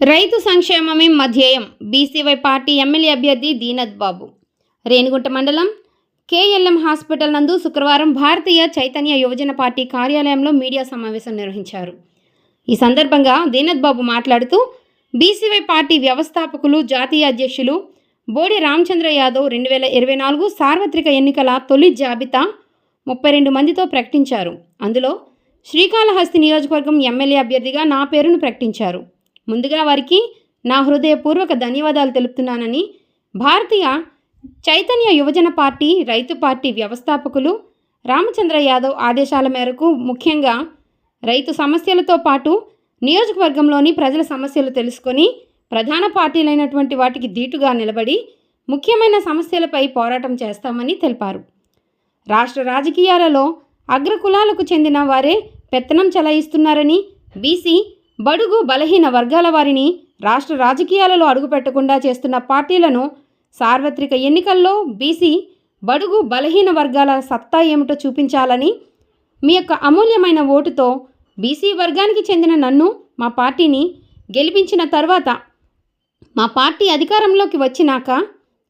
రైతు సంక్షేమమే మధ్యేయం. BCY party MLA అభ్యర్థి దీనత్ బాబు. రేణిగుంట మండలం కేఎల్ఎం హాస్పిటల్ నందు శుక్రవారం భారతీయ చైతన్య యువజన పార్టీ కార్యాలయంలో మీడియా సమావేశం నిర్వహించారు. ఈ సందర్భంగా దీనత్ బాబు మాట్లాడుతూ బీసీవై పార్టీ వ్యవస్థాపకులు జాతీయ అధ్యక్షులు బోడి రామచంద్ర యాదవ్ రెండు వేల ఇరవై నాలుగు సార్వత్రిక ఎన్నికల తొలి జాబితా ముప్పై రెండు మందితో ప్రకటించారు. అందులో శ్రీకాళహస్తి నియోజకవర్గం ఎమ్మెల్యే అభ్యర్థిగా నా పేరును ప్రకటించారు. ముందుగా వారికి నా హృదయపూర్వక ధన్యవాదాలు తెలుపుతున్నానని భారతీయ చైతన్య యువజన పార్టీ రైతు పార్టీ వ్యవస్థాపకులు రామచంద్ర యాదవ్ ఆదేశాల మేరకు ముఖ్యంగా రైతు సమస్యలతో పాటు నియోజకవర్గంలోని ప్రజల సమస్యలు తెలుసుకొని ప్రధాన పార్టీలైనటువంటి వాటికి ధీటుగా నిలబడి ముఖ్యమైన సమస్యలపై పోరాటం చేస్తామని తెలిపారు. రాష్ట్ర రాజకీయాలలో అగ్రకులాలకు చెందిన వారే పెత్తనం చెలాయిస్తున్నారని బీసీ బడుగు బలహీన వర్గాల వారిని రాష్ట్ర రాజకీయాలలో అడుగుపెట్టకుండా చేస్తున్న పార్టీలను సార్వత్రిక ఎన్నికల్లో బీసీ బడుగు బలహీన వర్గాల సత్తా ఏమిటో చూపించాలని మీ యొక్క అమూల్యమైన ఓటుతో బీసీ వర్గానికి చెందిన నన్ను మా పార్టీని గెలిపించిన తర్వాత మా పార్టీ అధికారంలోకి వచ్చినాక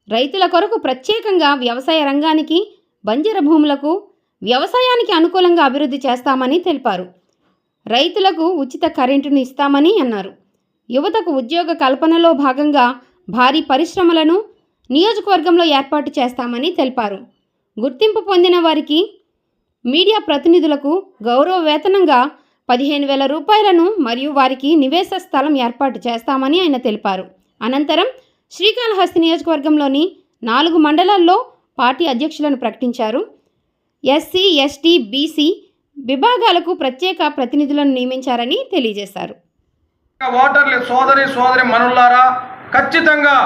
రైతుల కొరకు ప్రత్యేకంగా వ్యవసాయ రంగానికి బంజర భూములకు వ్యవసాయానికి అనుకూలంగా అభివృద్ధి చేస్తామని తెలిపారు. రైతులకు ఉచిత కరెంటును ఇస్తామని అన్నారు. యువతకు ఉద్యోగ కల్పనలో భాగంగా భారీ పరిశ్రమలను నియోజకవర్గంలో ఏర్పాటు చేస్తామని తెలిపారు. గుర్తింపు పొందిన వారికి మీడియా ప్రతినిధులకు గౌరవ వేతనంగా పదిహేను వేల రూపాయలను మరియు వారికి నివేశ స్థలం ఏర్పాటు చేస్తామని ఆయన తెలిపారు. అనంతరం శ్రీకాళహస్తి నియోజకవర్గంలోని నాలుగు మండలాల్లో పార్టీ అధ్యక్షులను ప్రకటించారు. ఎస్సీ ఎస్టీ బీసీ విభాగాలకు ప్రత్యేక ప్రతినిధులను నియమించారని తెలియజేశారు. ఓటర్లు సోదరి సోదరి మనులారా ఖచ్చితంగా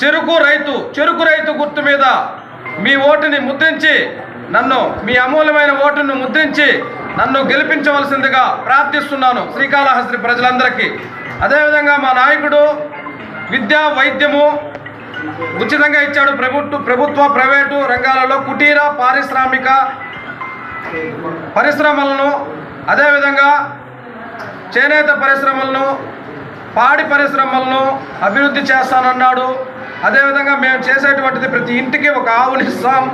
చెరుకు రైతు చెరుకు రైతు గుర్తు మీద మీ ఓటుని ముద్రించి నన్ను మీ అమూల్యమైన ఓటును ముద్రించి నన్ను గెలిపించవలసిందిగా ప్రార్థిస్తున్నాను శ్రీకాళహస్తి ప్రజలందరికీ. అదేవిధంగా మా నాయకుడు విద్యా వైద్యము ఉచితంగా ఇచ్చాడు. ప్రభుత్వ ప్రభుత్వ ప్రైవేటు రంగాలలో కుటీర పారిశ్రామిక పరిశ్రమలను అదేవిధంగా చేనేత పరిశ్రమలను పాడి పరిశ్రమలను అభివృద్ధి చేస్తానన్నాడు. అదేవిధంగా మేము చేసేటువంటిది ప్రతి ఇంటికి ఒక ఆవుని ఇస్తాం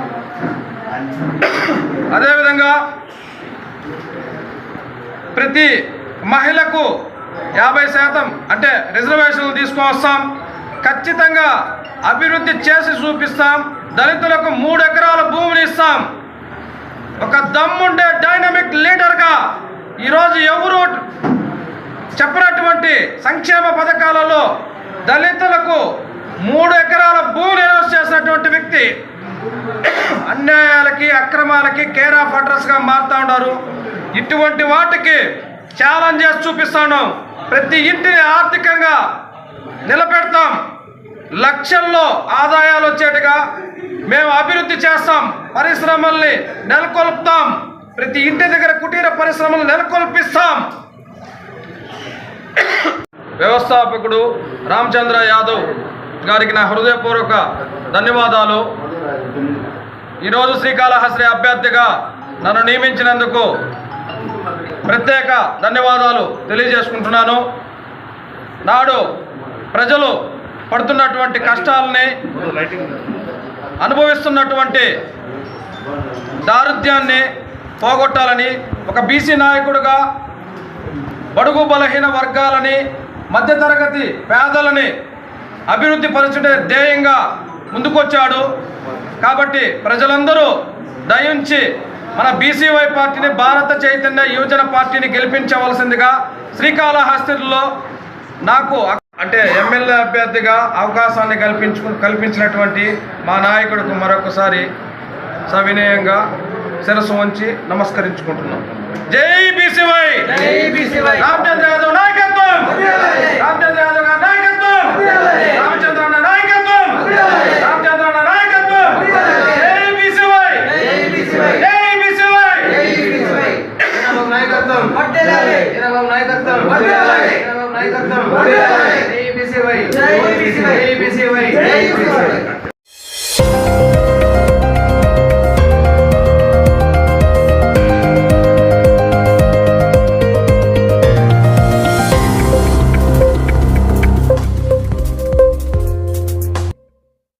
అదేవిధంగా ప్రతి మహిళకు యాభై శాతం అంటే రిజర్వేషన్లు తీసుకొస్తాం ఖచ్చితంగా అభివృద్ధి చేసి చూపిస్తాం. దళితులకు మూడు ఎకరాల భూమిని ఇస్తాం. ఒక దమ్ముండే డైనమిక్ లీడర్గా ఈరోజు ఎవరు చెప్పినటువంటి సంక్షేమ పథకాలలో దళితులకు మూడు ఎకరాల భూమి అనౌన్స్ చేసినటువంటి వ్యక్తి అన్యాయాలకి అక్రమాలకి కేర్ ఆఫ్ అడ్రస్గా మారుతూ ఉన్నారు. ఇటువంటి వాటికి ఛాలెంజ్ చేసి చూపిస్తాను ప్రతి ఇంటిని ఆర్థికంగా నిలబెడతాం. లక్షల్లో ఆదాయాలు వచ్చేట్టుగా మేము అభివృద్ధి చేస్తాం పరిశ్రమల్ని నెలకొల్పుతాం ప్రతి ఇంటి దగ్గర కుటీర పరిశ్రమలు నెలకొల్పిస్తాం. వ్యవస్థాపకుడు రామచంద్ర యాదవ్ గారికి నా హృదయపూర్వక ధన్యవాదాలు. ఈరోజు శ్రీకాళహస్తి అభ్యర్థిగా నన్ను నియమించినందుకు ప్రత్యేక ధన్యవాదాలు తెలియజేసుకుంటున్నాను. నాడు ప్రజలు పడుతున్నటువంటి కష్టాలని అనుభవిస్తున్నటువంటి దారుద్యాన్ని పోగొట్టాలని ఒక బీసీ నాయకుడుగా బడుగు బలహీన వర్గాలని మధ్యతరగతి పేదలని అభివృద్ధి పరచుడే ధ్యేయంగా ముందుకొచ్చాడు. కాబట్టి ప్రజలందరూ దయించి మన బీసీవై పార్టీని భారత చైతన్య యువజన పార్టీని గెలిపించవలసిందిగా శ్రీకాళహస్తిలో నాకు అంటే ఎమ్మెల్యే అభ్యర్థిగా అవకాశాన్ని కల్పించు కల్పించినటువంటి మా నాయకుడికి మరొకసారి సవినయంగా శిరస్సు వంచి నమస్కరించుకుంటున్నాం. జై బీసీవై! రామచంద్ర యాదవ్ నాయకత్వం! రామచంద్ర యాదవ్ గారి నాయకత్వం రామచంద్ర అన్న నాయకత్వం రామచంద్ర అన్న నాయకత్వం జై బీసీవై జై బీసీవై చంద్రబాబు నాయకత్వం చంద్రబాబు నాయకత్వం చంద్రబాబు నాయకత్వం జై బీసీవై జై బీసీవై జై బీసీవై